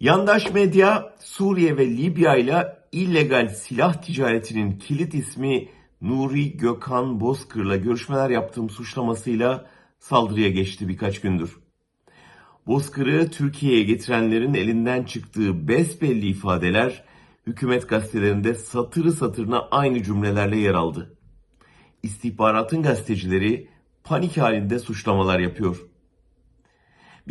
Yandaş medya Suriye ve Libya ile illegal silah ticaretinin kilit ismi Nuri Gökhan Bozkır'la görüşmeler yaptığım suçlamasıyla saldırıya geçti birkaç gündür. Bozkır'ı Türkiye'ye getirenlerin elinden çıktığı besbelli ifadeler hükümet gazetelerinde satırı satırına aynı cümlelerle yer aldı. İstihbaratın gazetecileri panik halinde suçlamalar yapıyor.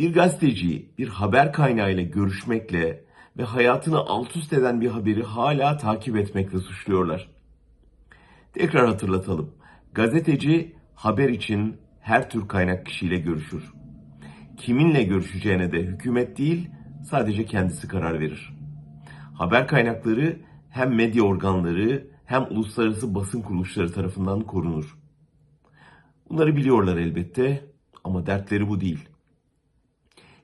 Bir gazeteciyi bir haber kaynağıyla görüşmekle ve hayatını alt üst eden bir haberi hala takip etmekle suçluyorlar. Tekrar hatırlatalım. Gazeteci haber için her tür kaynak kişiyle görüşür. Kiminle görüşeceğine de hükümet değil, sadece kendisi karar verir. Haber kaynakları hem medya organları hem uluslararası basın kuruluşları tarafından korunur. Bunları biliyorlar elbette ama dertleri bu değil.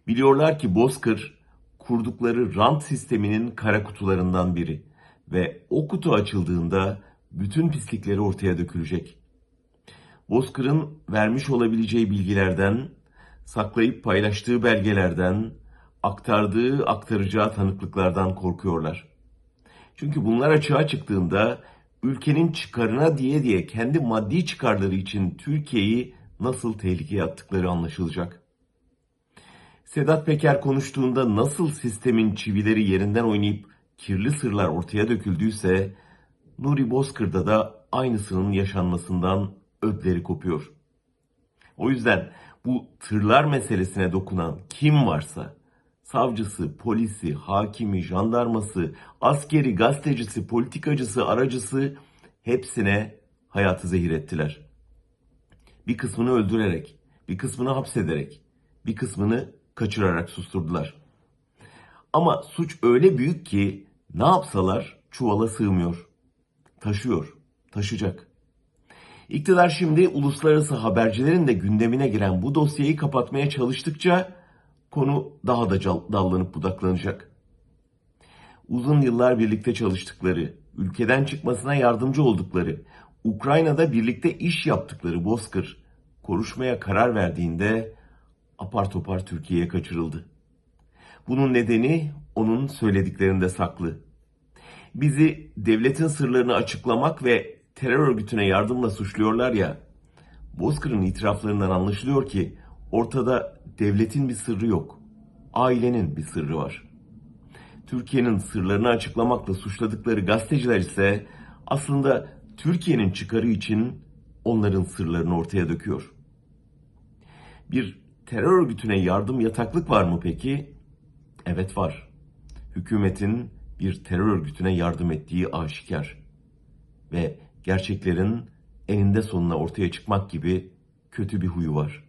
Biliyorlar ki Bozkır kurdukları rant sisteminin kara kutularından biri ve o kutu açıldığında bütün pislikleri ortaya dökülecek. Bozkır'ın vermiş olabileceği bilgilerden, saklayıp paylaştığı belgelerden, aktardığı, aktaracağı tanıklıklardan korkuyorlar. Çünkü bunlar açığa çıktığında ülkenin çıkarına diye diye kendi maddi çıkarları için Türkiye'yi nasıl tehlikeye attıkları anlaşılacak. Sedat Peker konuştuğunda nasıl sistemin çivileri yerinden oynayıp kirli sırlar ortaya döküldüyse Nuri Bozkır'da da aynısının yaşanmasından ödleri kopuyor. O yüzden bu tırlar meselesine dokunan kim varsa savcısı, polisi, hakimi, jandarması, askeri, gazetecisi, politikacısı, aracısı hepsine hayatı zehir ettiler. Bir kısmını öldürerek, bir kısmını hapsederek, bir kısmını kaçırarak susturdular. Ama suç öyle büyük ki ne yapsalar çuvala sığmıyor. Taşıyor, taşıyacak. İktidar şimdi uluslararası habercilerin de gündemine giren bu dosyayı kapatmaya çalıştıkça konu daha da dallanıp budaklanacak. Uzun yıllar birlikte çalıştıkları, ülkeden çıkmasına yardımcı oldukları, Ukrayna'da birlikte iş yaptıkları Bozkır konuşmaya karar verdiğinde apar topar Türkiye'ye kaçırıldı. Bunun nedeni onun söylediklerinde saklı. Bizi devletin sırlarını açıklamak ve terör örgütüne yardımla suçluyorlar ya. Bozkır'ın itiraflarından anlaşılıyor ki ortada devletin bir sırrı yok. Ailenin bir sırrı var. Türkiye'nin sırlarını açıklamakla suçladıkları gazeteciler ise aslında Türkiye'nin çıkarı için onların sırlarını ortaya döküyor. Bir terör örgütüne yardım yataklık var mı peki? Evet var. Hükümetin bir terör örgütüne yardım ettiği aşikar. Ve gerçeklerin eninde sonuna ortaya çıkmak gibi kötü bir huyu var.